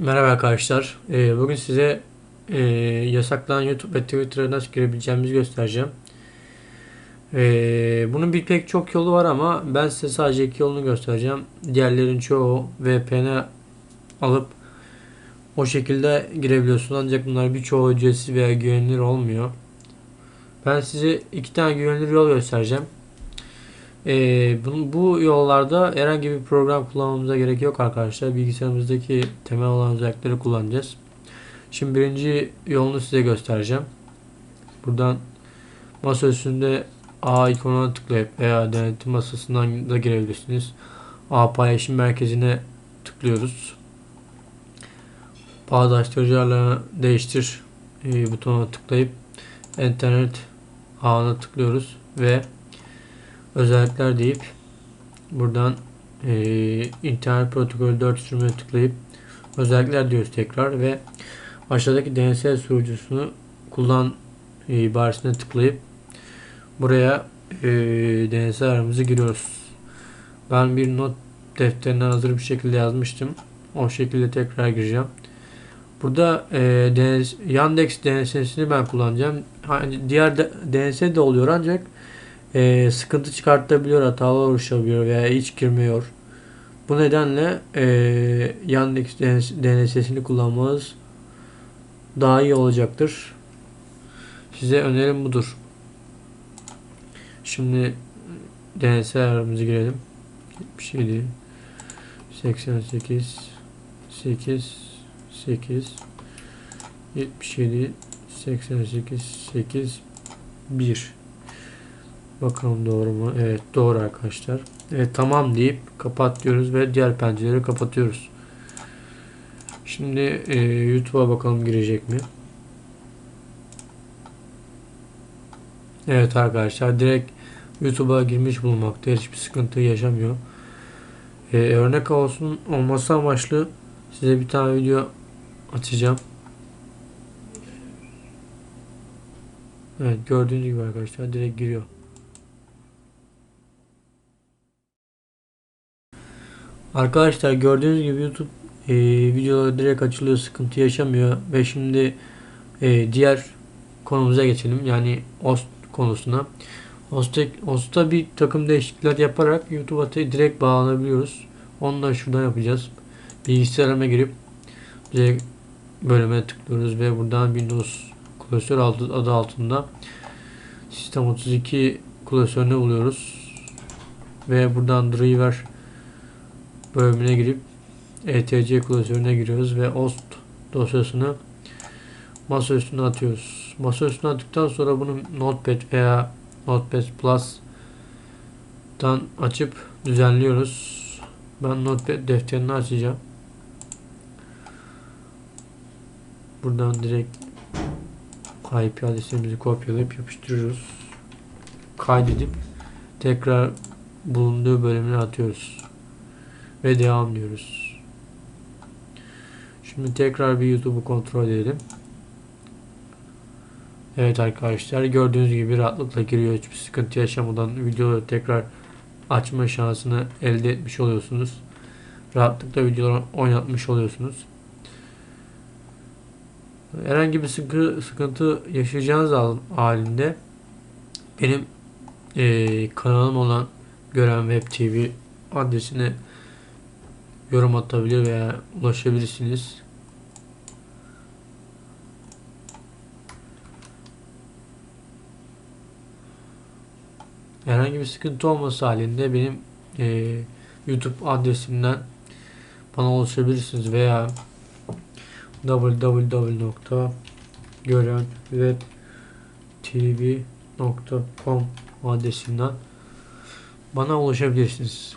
Merhaba arkadaşlar. Ee, bugün size e, yasaklanan YouTube ve Twitter'a nasıl girebileceğimizi göstereceğim. Ee, bunun bir pek çok yolu var ama ben size sadece iki yolunu göstereceğim. Diğerlerin çoğu VPN alıp o şekilde girebiliyorsunuz. Ancak bunlar birçoğu ücretsiz veya güvenilir olmuyor. Ben size iki tane güvenilir yol göstereceğim. Ee, bu, bu yollarda herhangi bir program kullanmamıza gerek yok arkadaşlar. Bilgisayarımızdaki temel olan özellikleri kullanacağız. Şimdi birinci yolunu size göstereceğim. Buradan masa üstünde A ikonuna tıklayıp veya denetim masasından da girebilirsiniz. A paylaşım merkezine tıklıyoruz. Bağdaştırıcılarla değiştir e, butonuna tıklayıp internet ağına tıklıyoruz ve özellikler deyip buradan e, internet protokolü 4 sürümüne tıklayıp özellikler diyoruz tekrar ve aşağıdaki DNS sunucusunu kullan e, ibaresine tıklayıp buraya e, DNS aramızı giriyoruz. Ben bir not defterine hazır bir şekilde yazmıştım. O şekilde tekrar gireceğim. Burada e, DNS, Yandex DNS'ini ben kullanacağım. Diğer DNS de oluyor ancak e, sıkıntı çıkartabiliyor, hatalar oluşabiliyor veya hiç girmiyor. Bu nedenle e, Yandex DNS'ini kullanmanız daha iyi olacaktır. Size önerim budur. Şimdi DNS ayarımızı girelim. 77 88 8 8 77 88 8 1 Bakalım doğru mu? Evet doğru arkadaşlar. Evet tamam deyip kapat diyoruz ve diğer pencereleri kapatıyoruz. Şimdi e, YouTube'a bakalım girecek mi? Evet arkadaşlar direkt YouTube'a girmiş bulunmakta. Hiçbir sıkıntı yaşamıyor. Ee, örnek olsun olması amaçlı size bir tane video açacağım. Evet gördüğünüz gibi arkadaşlar direkt giriyor. Arkadaşlar gördüğünüz gibi YouTube e, videoları direkt açılıyor sıkıntı yaşamıyor ve şimdi e, diğer konumuza geçelim yani host konusuna. Host'a, host'a bir takım değişiklikler yaparak YouTube'a direkt bağlanabiliyoruz. Onu da şuradan yapacağız. Bilgisayarıma girip direkt bölüme tıklıyoruz ve buradan Windows klasör adı altında Sistem 32 klasörünü buluyoruz. Ve buradan driver bölümüne girip etc klasörüne giriyoruz ve host dosyasını masa üstüne atıyoruz. Masa üstüne attıktan sonra bunu Notepad veya Notepad Plus'tan açıp düzenliyoruz. Ben Notepad defterini açacağım. Buradan direkt IP adresimizi kopyalayıp yapıştırıyoruz. Kaydedip tekrar bulunduğu bölümüne atıyoruz. Ve devam diyoruz. Şimdi tekrar bir YouTube'u kontrol edelim. Evet arkadaşlar gördüğünüz gibi rahatlıkla giriyor. Hiçbir sıkıntı yaşamadan videoları tekrar açma şansını elde etmiş oluyorsunuz. Rahatlıkla videoları oynatmış oluyorsunuz. Herhangi bir sıkı, sıkıntı yaşayacağınız halinde benim e, kanalım olan Gören Web TV adresine yorum atabilir veya ulaşabilirsiniz. Herhangi bir sıkıntı olması halinde benim e, YouTube adresimden bana ulaşabilirsiniz veya www.görenwebtv.com adresinden bana ulaşabilirsiniz.